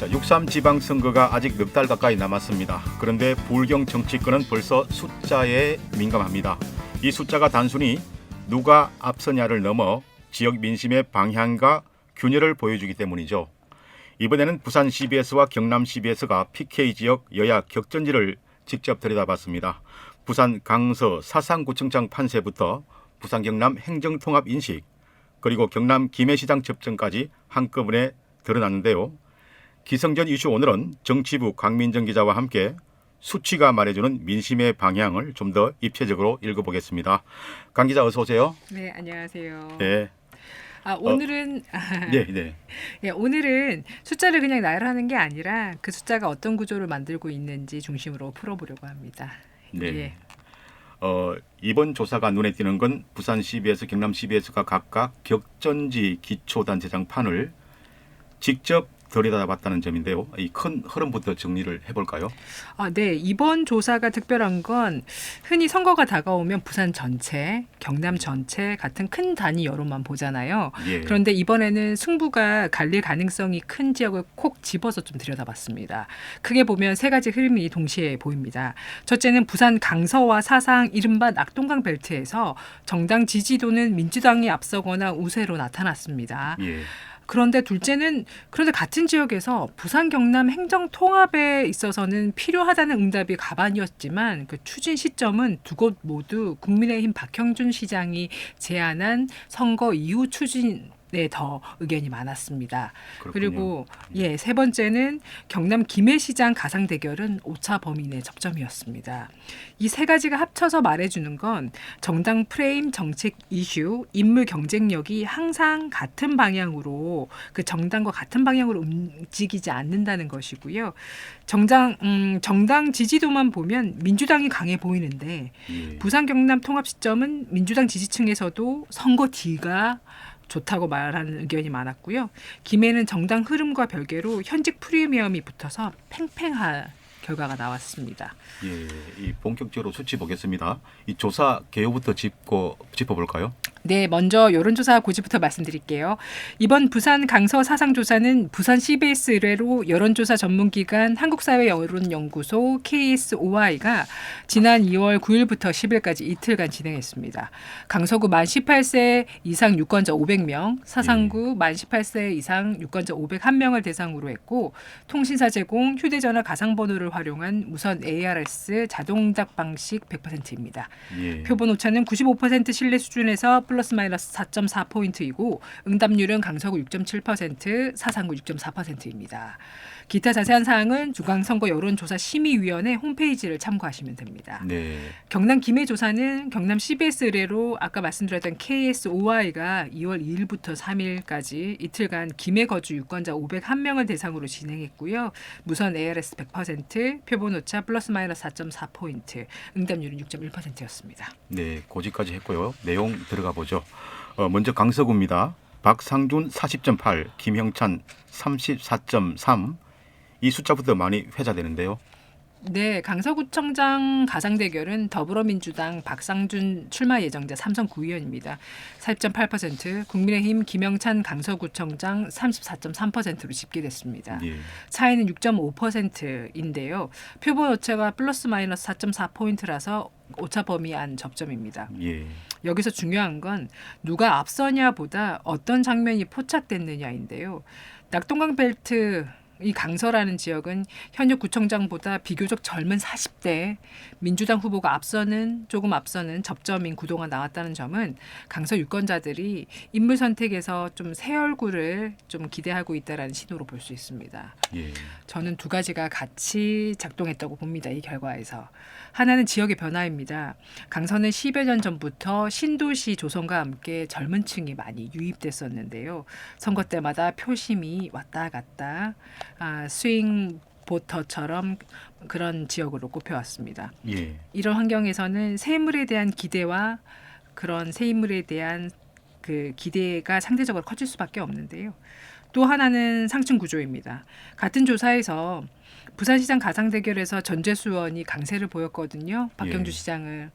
자, 6.3 지방선거가 아직 넉 달 가까이 남았습니다. 그런데 불경 정치권은 벌써 숫자에 민감합니다. 이 숫자가 단순히 누가 앞서냐를 넘어 지역 민심의 방향과 균열을 보여주기 때문이죠. 이번에는 부산 CBS와 경남 CBS가 PK 지역 여야 격전지를 직접 들여다봤습니다. 부산 강서 사상구청장 판세부터 부산 경남 행정통합 인식 그리고 경남 김해시장 접전까지 한꺼번에 드러났는데요. 기성전 이슈 오늘은 정치부 강민정 기자와 함께 수치가 말해주는 민심의 방향을 좀 더 입체적으로 읽어보겠습니다. 강 기자 어서 오세요. 네, 안녕하세요. 네, 아, 오늘은 네, 네. 예, 오늘은 숫자를 그냥 나열하는 게 아니라 그 숫자가 어떤 구조를 만들고 있는지 중심으로 풀어보려고 합니다. 네. 예. 어, 이번 조사가 눈에 띄는 건 부산 CBS, 경남 CBS가 각각 격전지 기초단체장 판을 직접 들여다봤다는 점인데요. 이 큰 흐름부터 정리를 해볼까요? 아, 네. 이번 조사가 특별한 건 흔히 선거가 다가오면 부산 전체, 경남 전체 같은 큰 단위 여론만 보잖아요. 예. 그런데 이번에는 승부가 갈릴 가능성이 큰 지역을 콕 집어서 좀 들여다봤습니다. 크게 보면 세 가지 흐름이 동시에 보입니다. 첫째는 부산 강서와 사상 이른바 낙동강 벨트에서 정당 지지도는 민주당이 앞서거나 우세로 나타났습니다. 예. 그런데 둘째는 그런데 같은 지역에서 부산 경남 행정 통합에 있어서는 필요하다는 응답이 가반이었지만 그 추진 시점은 두 곳 모두 국민의힘 박형준 시장이 제안한 선거 이후 추진 에더 의견이 많았습니다. 그렇군요. 그리고 예, 세 번째는 경남 김해시장 가상 대결은 오차 범위 내 접점이었습니다. 이 세 가지가 합쳐서 말해주는 건 정당 프레임, 정책 이슈, 인물 경쟁력이 항상 같은 방향으로 그 정당과 같은 방향으로 움직이지 않는다는 것이고요. 정당 음, 정당 지지도만 보면 민주당이 강해 보이는데 예. 부산 경남 통합 시점은 민주당 지지층에서도 선거 뒤가 좋다고 말하는 의견이 많았고요. 김해는 정당 흐름과 별개로 현직 프리미엄이 붙어서 팽팽한 결과가 나왔습니다. 예, 이 본격적으로 수치 보겠습니다. 이 조사 개요부터 짚고 짚어볼까요? 네, 먼저 여론조사 고지부터 말씀드릴게요. 이번 부산 강서 사상조사는 부산 CBS 의뢰로 여론조사 전문기관 한국사회여론연구소 KSOI가 지난 2월 9일부터 10일까지 이틀간 진행했습니다. 강서구 만 18세 이상 유권자 500명, 사상구 만 18세 이상 유권자 501명을 대상으로 했고 통신사 제공, 휴대전화 가상번호를 활용한 무선 ARS 자동답 방식 100%입니다. 예. 표본 오차는 95% 신뢰 수준에서 플러스 마이너스 4.4 포인트이고 응답률은 강서구 6.7%, 사상구 6.4%입니다. 기타 자세한 사항은 중앙선거 여론조사 심의위원회 홈페이지를 참고하시면 됩니다. 네. 경남 김해 조사는 경남 CBS 의뢰로 아까 말씀드렸던 KSOI가 2월 2일부터 3일까지 이틀간 김해 거주 유권자 501명을 대상으로 진행했고요. 무선 ARS 100%, 표본 오차 플러스 마이너스 4.4 포인트, 응답률은 6.1%였습니다. 네, 고지까지 했고요. 내용 들어가 보죠. 어, 먼저 강서구입니다. 박상준 40.8, 김형찬 34.3. 이 숫자부터 많이 회자되는데요. 네, 강서구청장 가상 대결은 더불어민주당 박상준 출마 예정자 삼선 구의원입니다. 4.8%, 국민의힘 김영찬 강서구청장 34.3%로 집계됐습니다. 예. 차이는 6.5%인데요. 표본 오차가 플러스 마이너스 4.4 포인트라서 오차 범위 안 접점입니다. 예. 여기서 중요한 건 누가 앞서냐보다 어떤 장면이 포착됐느냐인데요. 낙동강 벨트 이 강서라는 지역은 현역 구청장보다 비교적 젊은 40대 민주당 후보가 앞서는 조금 앞서는 접점인 구도가 나왔다는 점은 강서 유권자들이 인물 선택에서 좀 새 얼굴을 좀 기대하고 있다라는 신호로 볼 수 있습니다. 예. 저는 두 가지가 같이 작동했다고 봅니다. 이 결과에서 하나는 지역의 변화입니다. 강서는 10여 년 전부터 신도시 조성과 함께 젊은 층이 많이 유입됐었는데요. 선거 때마다 표심이 왔다 갔다 아, 스윙 보터처럼 그런 지역으로 꼽혀왔습니다. 예. 이런 환경에서는 새 인물에 대한 기대와 그런 새 인물에 대한 그 기대가 상대적으로 커질 수밖에 없는데요. 또 하나는 상층 구조입니다. 같은 조사에서 부산시장 가상 대결에서 전재수 의원이 강세를 보였거든요. 박경주 예. 시장을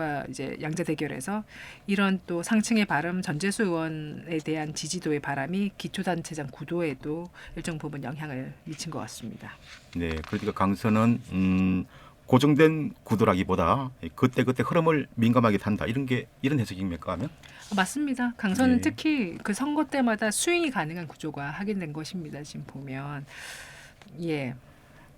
과 이제 양자 대결에서 이런 또 상층의 바람 전재수 의원에 대한 지지도의 바람이 기초단체장 구도에도 일정 부분 영향을 미친 것 같습니다. 네, 그러니까 강서는 음, 고정된 구도라기보다 그때 그때 흐름을 민감하게 탄다 이런 게 이런 해석입니까? 하면 맞습니다. 강서는 네. 특히 그 선거 때마다 스윙이 가능한 구조가 확인된 것입니다. 지금 보면 예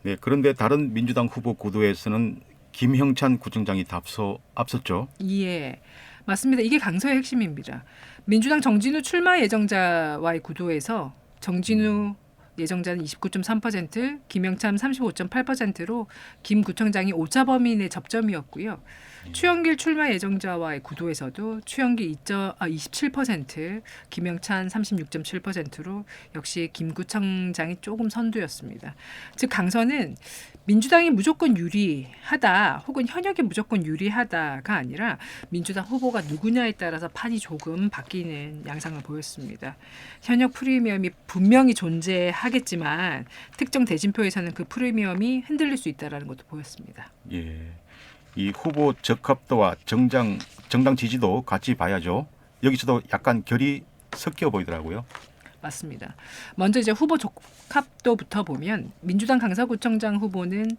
네, 그런데 다른 민주당 후보 구도에서는 김형찬 구청장이 앞서 앞섰죠. 예, 맞습니다. 이게 강서의 핵심입니다. 민주당 정진우 출마 예정자와의 구도에서 정진우 예정자는 29.3%, 김영참 35.8%로 김 구청장이 오차 범위 내 접점이었고요. 추영길 출마 예정자와의 구도에서도 추영길 2 아, 27%, 김영찬 36.7%로 역시 김 구청장이 조금 선두였습니다. 즉 강서는 민주당이 무조건 유리하다 혹은 현역이 무조건 유리하다가 아니라 민주당 후보가 누구냐에 따라서 판이 조금 바뀌는 양상을 보였습니다. 현역 프리미엄이 분명히 존재하겠지만 특정 대진표에서는 그 프리미엄이 흔들릴 수 있다라는 것도 보였습니다. 예, 이 후보 적합도와 정장 정당 지지도 같이 봐야죠. 여기서도 약간 결이 섞여 보이더라고요. 맞습니다. 먼저 이제 후보 적합도부터 보면 민주당 강서구청장 후보는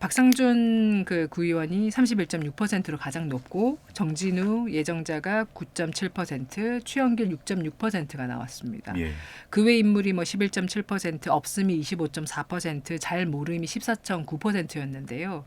박상준 그 구의원이 31.6%로 가장 높고 정진우 예정자가 9.7%, 추영길 6.6%가 나왔습니다. 예, 그외 인물이 뭐 11.7%, 없음이 25.4%, 잘 모름이 14.9%였는데요.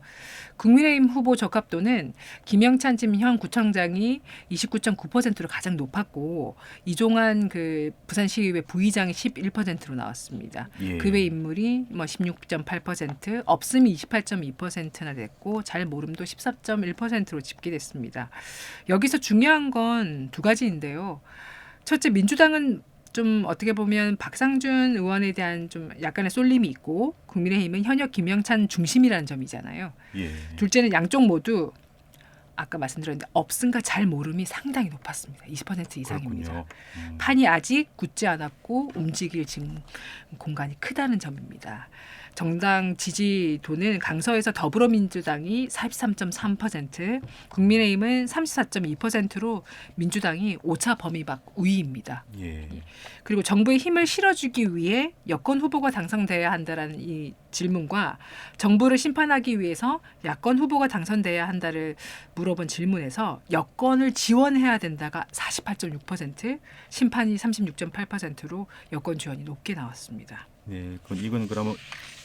국민의힘 후보 적합도는 김영찬 지금 구청장이 29.9%로 가장 높았고 이종환 그 부산시의회 부의장이 11%로 나왔습니다. 예. 그 외 인물이 뭐 16.8%, 없음이 28.2%나 됐고 잘 모름도 14.1%로 집계됐습니다. 여기서 중요한 건 두 가지인데요. 첫째 민주당은 좀 어떻게 보면 박상준 의원에 대한 좀 약간의 쏠림이 있고 국민의힘은 현역 김영찬 중심이라는 점이잖아요. 예. 둘째는 양쪽 모두 아까 말씀드렸는데 없음과 잘 모름이 상당히 높았습니다. 20% 이상입니다. 음. 판이 아직 굳지 않았고 움직일 지금 공간이 크다는 점입니다. 정당 지지도는 강서에서 더불어민주당이 43.3%, 국민의힘은 34.2%로 민주당이 오차 범위 밖 우위입니다. 예. 그리고 정부에 힘을 실어주기 위해 여권 후보가 당선돼야 한다라는 이 질문과 정부를 심판하기 위해서 야권 후보가 당선돼야 한다를 물어본 질문에서 여권을 지원해야 된다가 48.6%, 심판이 36.8%로 여권 지원이 높게 나왔습니다. 네, 그 이건 그러면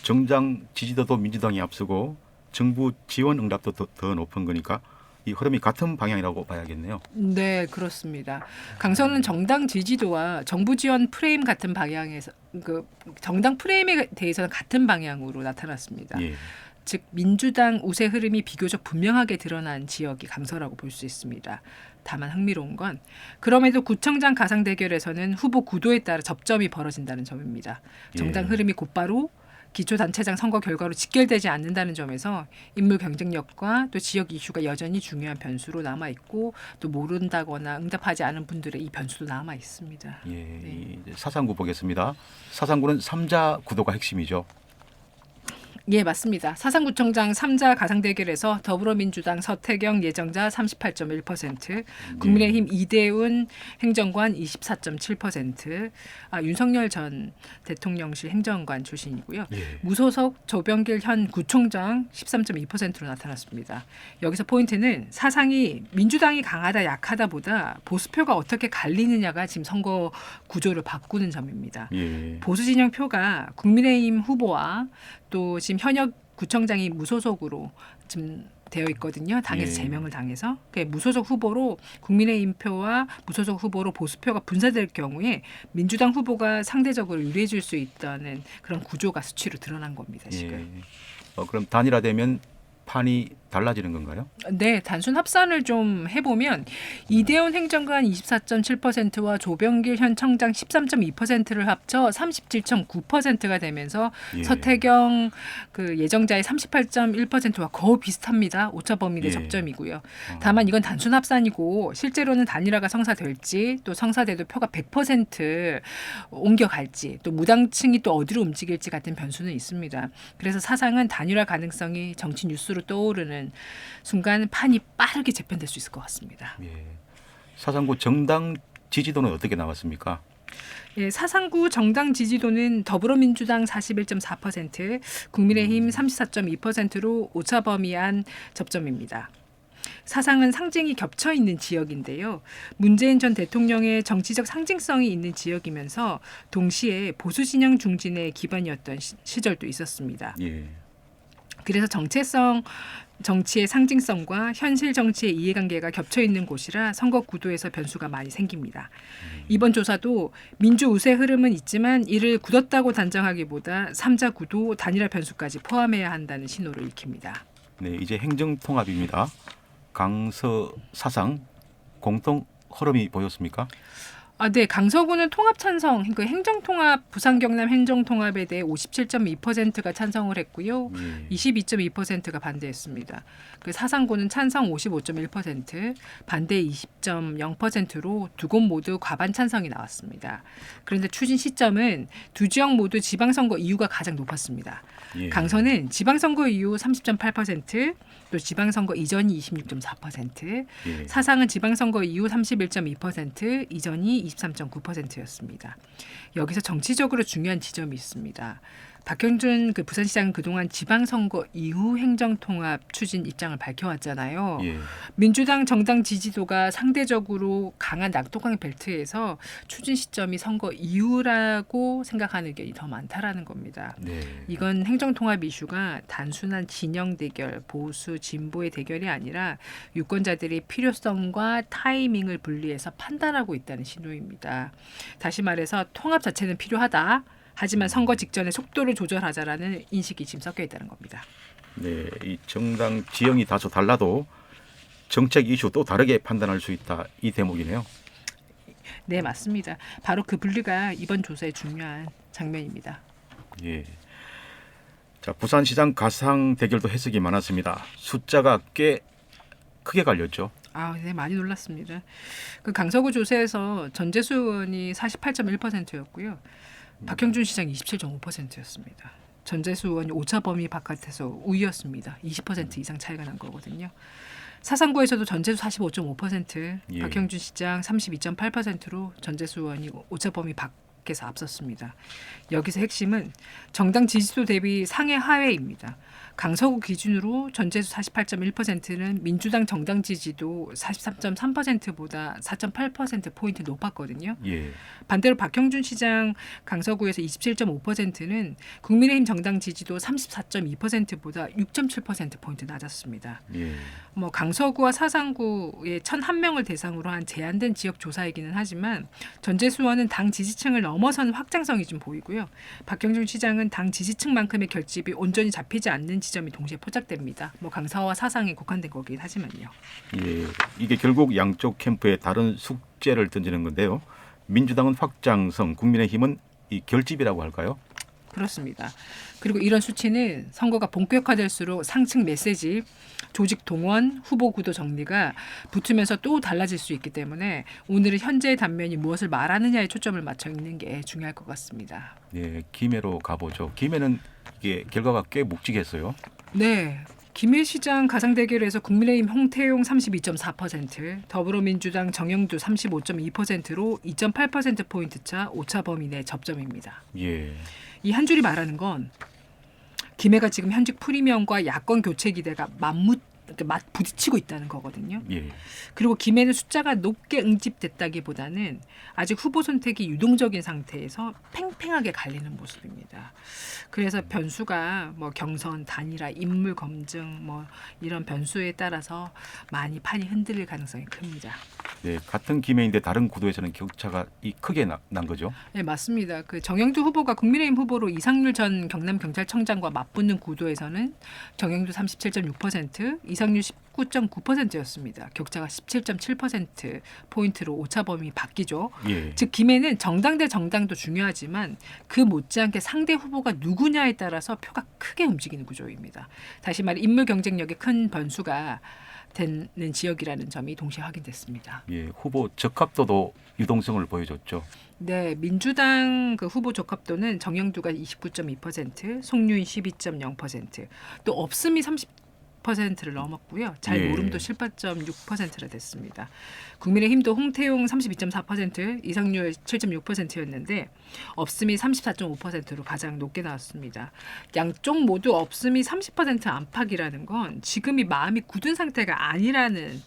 정당 지지도도 민주당이 앞서고 정부 지원 응답도 더, 더 높은 거니까 이 흐름이 같은 방향이라고 봐야겠네요. 네, 그렇습니다. 강서는 정당 지지도와 정부 지원 프레임 같은 방향에서 그 정당 프레임에 대해서는 같은 방향으로 나타났습니다. 예. 즉 민주당 우세 흐름이 비교적 분명하게 드러난 지역이 강서라고 볼 수 있습니다. 다만 흥미로운 건 그럼에도 구청장 가상 대결에서는 후보 구도에 따라 접점이 벌어진다는 점입니다. 정당 예. 흐름이 곧바로 기초단체장 선거 결과로 직결되지 않는다는 점에서 인물 경쟁력과 또 지역 이슈가 여전히 중요한 변수로 남아 있고 또 모른다거나 응답하지 않은 분들의 이 변수도 남아 있습니다. 예. 네. 사상구 보겠습니다. 사상구는 삼자 구도가 핵심이죠. 예, 맞습니다. 사상구청장 3자 가상 대결에서 더불어민주당 서태경 예정자 38.1%, 국민의힘 이대훈 행정관 24.7%, 아, 윤석열 전 대통령실 행정관 출신이고요. 예. 무소속 조병길 현 구청장 13.2%로 나타났습니다. 여기서 포인트는 사상이 민주당이 강하다 약하다보다 보수표가 어떻게 갈리느냐가 지금 선거 구조를 바꾸는 점입니다. 예. 보수 진영 표가 국민의힘 후보와 또 지금 현역 구청장이 무소속으로 지금 되어 있거든요. 당에서 예. 제명을 당해서 그 무소속 후보로 국민의힘 표와 무소속 후보로 보수표가 분산될 경우에 민주당 후보가 상대적으로 유리해질 수 있다는 그런 구조가 수치로 드러난 겁니다. 지금. 예. 어, 그럼 단일화되면 판이 달라지는 건가요? 네, 단순 합산을 좀 해보면 이대훈 행정관 24.7%와 조병길 현 청장 13.2%를 합쳐 37.9%가 되면서 예. 서태경 그 예정자의 38.1%와 거의 비슷합니다. 오차 범위 내 예. 접점이고요. 어. 다만 이건 단순 합산이고 실제로는 단일화가 성사될지 또 성사돼도 표가 100% 옮겨갈지 또 무당층이 또 어디로 움직일지 같은 변수는 있습니다. 그래서 사상은 단일화 가능성이 정치 뉴스 로 변수로 떠오르는 순간 판이 빠르게 재편될 수 있을 것 같습니다. 예. 사상구 정당 지지도는 어떻게 나왔습니까? 예, 사상구 정당 지지도는 더불어민주당 41.4%, 국민의힘 34.2%로 오차 범위한 접점입니다. 사상은 상징이 겹쳐 있는 지역인데요. 문재인 전 대통령의 정치적 상징성이 있는 지역이면서 동시에 보수 진영 중진의 기반이었던 시- 시절도 있었습니다. 예. 그래서 정체성 정치의 상징성과 현실 정치의 이해관계가 겹쳐 있는 곳이라 선거 구도에서 변수가 많이 생깁니다. 이번 조사도 민주 우세 흐름은 있지만 이를 굳었다고 단정하기보다 삼자 구도 단일화 변수까지 포함해야 한다는 신호를 읽힙니다. 네, 이제 행정 통합입니다. 강서 사상 공통 흐름이 보였습니까? 아, 네. 강서구는 통합 찬성, 그 행정통합, 부산 경남 행정통합에 대해 57.2%가 찬성을 했고요. 예. 22.2%가 반대했습니다. 그 사상구는 찬성 55.1%, 반대 20.0%로 두 곳 모두 과반 찬성이 나왔습니다. 그런데 추진 시점은 두 지역 모두 지방선거 이후가 가장 높았습니다. 예. 강서는 지방선거 이후 30.8%, 또 지방선거 이전이 26.4%, 예. 사상은 지방선거 이후 31.2%, 이전이 23.9%였습니다. 여기서 정치적으로 중요한 지점이 있습니다. 박형준 그 부산시장은 그동안 지방선거 이후 행정통합 추진 입장을 밝혀왔잖아요. 예. 민주당 정당 지지도가 상대적으로 강한 낙동강 벨트에서 추진 시점이 선거 이후라고 생각하는 의견이 더 많다라는 겁니다. 네. 이건 행정통합 이슈가 단순한 진영 대결, 보수, 진보의 대결이 아니라 유권자들이 필요성과 타이밍을 분리해서 판단하고 있다는 신호입니다. 다시 말해서 통합 자체는 필요하다. 하지만 선거 직전에 속도를 조절하자라는 인식이 지금 섞여 있다는 겁니다. 네, 이 정당 지형이 다소 달라도 정책 이슈 또 다르게 판단할 수 있다 이 대목이네요. 네, 맞습니다. 바로 그 분리가 이번 조사의 중요한 장면입니다. 예. 자, 부산시장 가상 대결도 해석이 많았습니다. 숫자가 꽤 크게 갈렸죠. 아, 네, 많이 놀랐습니다. 그 강서구 조사에서 전재수 의원이 48.1%였고요. 박형준 시장 27.5%였습니다. 전재수 의원이 오차 범위 바깥에서 우위였습니다. 20% 이상 차이가 난 거거든요. 사상구에서도 전재수 45.5%, 예. 박형준 시장 32.8%로 전재수 의원이 오차 범위 밖에서 앞섰습니다. 여기서 핵심은 정당 지지도 대비 상해 하회입니다. 강서구 기준으로 전재수 48.1%는 민주당 정당 지지도 43.3%보다 4.8% 포인트 높았거든요. 예. 반대로 박형준 시장 강서구에서 27.5%는 국민의힘 정당 지지도 34.2%보다 6.7% 포인트 낮았습니다. 예. 뭐 강서구와 사상구의 1,001명을 대상으로 한 제한된 지역 조사이기는 하지만 전재수 의원은 당 지지층을 넘어선 확장성이 좀 보이고요. 박형준 시장은 당 지지층만큼의 결집이 온전히 잡히지 않는 지점이 동시에 포착됩니다. 뭐 강서와 사상에 국한된 거긴 하지만요. 예. 이게 결국 양쪽 캠프에 다른 숙제를 던지는 건데요. 민주당은 확장성, 국민의힘은 이 결집이라고 할까요? 그렇습니다. 그리고 이런 수치는 선거가 본격화될수록 상층 메시지, 조직 동원, 후보 구도 정리가 붙으면서 또 달라질 수 있기 때문에 오늘은 현재의 단면이 무엇을 말하느냐에 초점을 맞춰 읽는 게 중요할 것 같습니다. 예, 김해로 가보죠. 김해는 이게 결과가 꽤 묵직했어요. 네. 김해 시장 가상 대결에서 국민의힘 홍태용 32.4%, 더불어민주당 정영두 35.2%로 2.8% 포인트 차 오차 범위 내 접점입니다. 예. 이 한 줄이 말하는 건 김해가 지금 현직 프리미엄과 야권 교체 기대가 맞무 맞 부딪히고 있다는 거거든요. 예. 그리고 김해는 숫자가 높게 응집됐다기보다는 아직 후보 선택이 유동적인 상태에서 팽팽하게 갈리는 모습입니다. 그래서 변수가 뭐 경선 단일화 인물 검증 뭐 이런 변수에 따라서 많이 판이 흔들릴 가능성이 큽니다. 네, 같은 김해인데 다른 구도에서는 격차가 이 크게 나, 난 거죠. 네 맞습니다. 그 정영두 후보가 국민의힘 후보로 이상률 전 경남 경찰청장과 맞붙는 구도에서는 정영두 37.6%, 이상률 19.9%였습니다. 격차가 17.7% 포인트로 오차 범위 바뀌죠. 예. 즉 김해는 정당 대 정당도 중요하지만 그 못지않게 상대 후보가 누구냐에 따라서 표가 크게 움직이는 구조입니다. 다시 말해 인물 경쟁력의 큰 변수가 되는 지역이라는 점이 동시에 확인됐습니다. 예, 후보 적합도도 유동성을 보여줬죠. 네, 민주당 그 후보 적합도는 정영두가 29.2%, 송유인 12.0%, 또 없음이 46%를 넘었고요. 잘 예. 모름도 18.6%가 됐습니다. 국민의힘도 홍태용 32.4%, 이상률 7.6%였는데 없음이 34.5%로 가장 높게 나왔습니다. 양쪽 모두 없음이 30% 안팎이라는 건 지금이 마음이 굳은 상태가 아니라는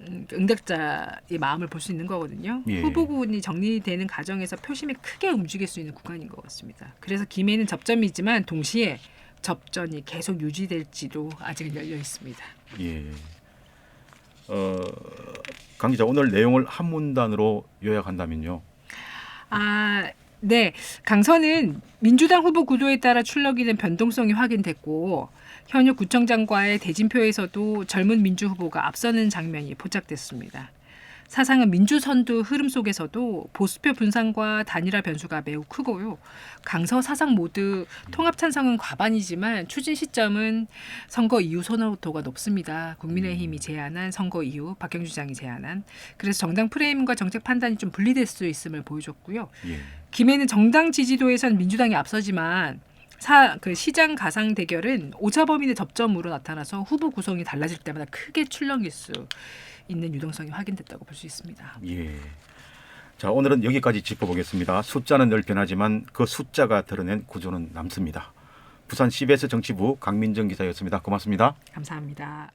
음, 응답자의 마음을 볼 수 있는 거거든요. 예. 후보군이 정리되는 과정에서 표심이 크게 움직일 수 있는 구간인 것 같습니다. 그래서 김해는 접점이지만 동시에 접전이 계속 유지될지도 아직은 열려 있습니다. 예. 어, 강 기자 오늘 내용을 한 문단으로 요약한다면요. 아, 네. 강선은 민주당 후보 구도에 따라 출력이 된 변동성이 확인됐고 현역 구청장과의 대진표에서도 젊은 민주 후보가 앞서는 장면이 포착됐습니다. 사상은 민주선두 흐름 속에서도 보수표 분산과 단일화 변수가 매우 크고요. 강서 사상 모두 통합 찬성은 과반이지만 추진 시점은 선거 이후 선호도가 높습니다. 국민의힘이 제안한 선거 이후 박경주 장이 제안한 그래서 정당 프레임과 정책 판단이 좀 분리될 수 있음을 보여줬고요. 예. 김해는 정당 지지도에선 민주당이 앞서지만 사, 그 시장 가상 대결은 오차 범위의 접점으로 나타나서 후보 구성이 달라질 때마다 크게 출렁일 수 있는 유동성이 확인됐다고 볼 수 있습니다. 예. 자, 오늘은 여기까지 짚어보겠습니다. 숫자는 늘 변하지만 그 숫자가 드러낸 구조는 남습니다. 부산 CBS 정치부 강민정 기자였습니다. 고맙습니다. 감사합니다.